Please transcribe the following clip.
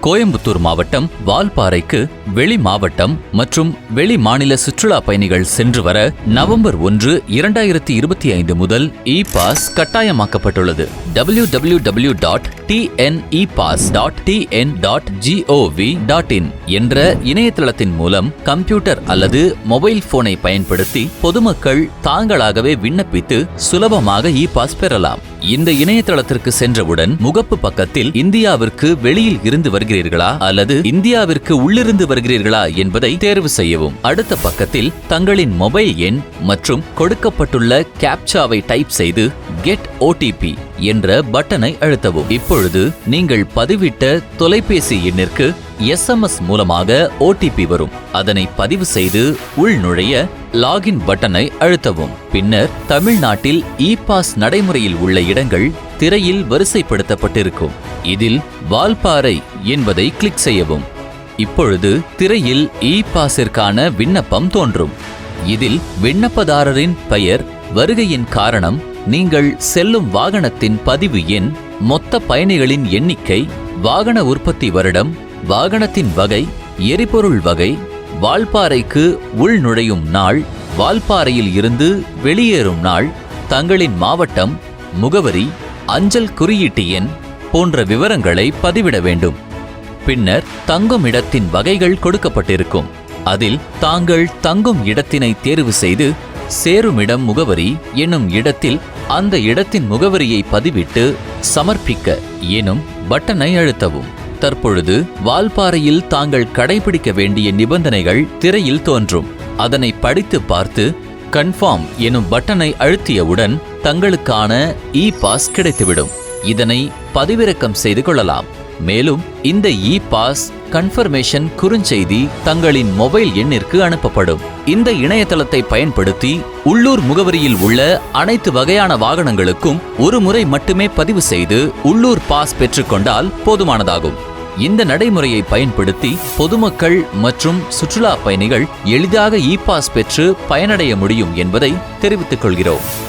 கோயம்புத்தூர் மாவட்டம் வால்பாறைக்கு வெளி மாவட்டம் மற்றும் வெளி மாநில சுற்றுலா பயணிகள் சென்று வர நவம்பர் ஒன்று இரண்டாயிரத்தி இருபத்தி ஐந்து முதல் இ பாஸ் கட்டாயமாக்கப்பட்டுள்ளது. W W W dot TNE pass dot TN dot GOV dot in என்ற இணையதளத்தின் மூலம் கம்ப்யூட்டர் அல்லது மொபைல் போனை பயன்படுத்தி பொதுமக்கள் தாங்களாகவே விண்ணப்பித்து சுலபமாக இ பாஸ் பெறலாம். இந்த இணையதளத்திற்கு சென்றவுடன் முகப்பு பக்கத்தில் இந்தியாவிற்கு வெளியில் இருந்து வருகிறீர்களா அல்லது இந்தியாவிற்கு உள்ளிருந்து வருகிறீர்களா என்பதை தேர்வு செய்யவும். அடுத்த பக்கத்தில் தங்களின் மொபைல் எண் மற்றும் கொடுக்கப்பட்டுள்ள கேப்சாவை டைப் செய்து கெட் ஓடிபி என்ற பட்டனை அழுத்தவும். இப்பொழுது நீங்கள் பதிவிட்ட தொலைபேசி எண்ணிற்கு எஸ்எம்எஸ் மூலமாக ஓடிபி வரும். அதனை பதிவு செய்து உள் நுழைய லாகின் பட்டனை அழுத்தவும். பின்னர் தமிழ்நாட்டில் இ பாஸ் நடைமுறையில் உள்ள இடங்கள் திரையில் வரிசைப்படுத்தப்பட்டிருக்கும். இதில் வால்பாறை என்பதை கிளிக் செய்யவும். இப்பொழுது திரையில் இ பாஸிற்கான விண்ணப்பம் தோன்றும். இதில் விண்ணப்பதாரரின் பெயர் வருகையின் காரணம் நீங்கள் செல்லும் வாகனத்தின் பதிவு எண் மொத்த பயணிகளின் எண்ணிக்கை வாகன உற்பத்தி வருடம் வாகனத்தின் வகை எரிபொருள் வகை வால்பாறைக்கு உள் நுழையும் நாள் வால்பாறையில் இருந்து வெளியேறும் நாள் தங்களின் மாவட்டம் முகவரி அஞ்சல் குறியீட்டு எண் போன்ற விவரங்களை பதிவிட வேண்டும். பின்னர் தங்கும் இடத்தின் வகைகள் கொடுக்கப்பட்டிருக்கும். அதில் தாங்கள் தங்கும் இடத்தினை தேர்வு செய்து சேருமிடம் முகவரி என்னும் இடத்தில் அந்த இடத்தின் முகவரியை பதிவிட்டு சமர்ப்பிக்க எனும் பட்டனை அழுத்தவும். தற்பொழுது வால்பாறையில் தாங்கள் கடைபிடிக்க வேண்டிய நிபந்தனைகள் திரையில் தோன்றும். அதனை படித்து பார்த்து கன்ஃபார்ம் எனும் பட்டனை அழுத்தியவுடன் தங்களுக்கான இ பாஸ் கிடைத்துவிடும். இதனை பதிவிறக்கம் செய்து கொள்ளலாம். மேலும் இந்த இ பாஸ் கன்ஃபர்மேஷன் குறுஞ்செய்தி தங்களின் மொபைல் எண்ணிற்கு அனுப்பப்படும். இந்த இணையதளத்தை பயன்படுத்தி உள்ளூர் முகவரியில் உள்ள அனைத்து வகையான வாகனங்களுக்கும் ஒரு முறை மட்டுமே பதிவு செய்து உள்ளூர் பாஸ் பெற்றுக்கொண்டால் போதுமானதாகும். இந்த நடைமுறையை பயன்படுத்தி பொதுமக்கள் மற்றும் சுற்றுலா பயணிகள் எளிதாக இ பாஸ் பெற்று பயனடைய முடியும் என்பதை தெரிவித்துக் கொள்கிறோம்.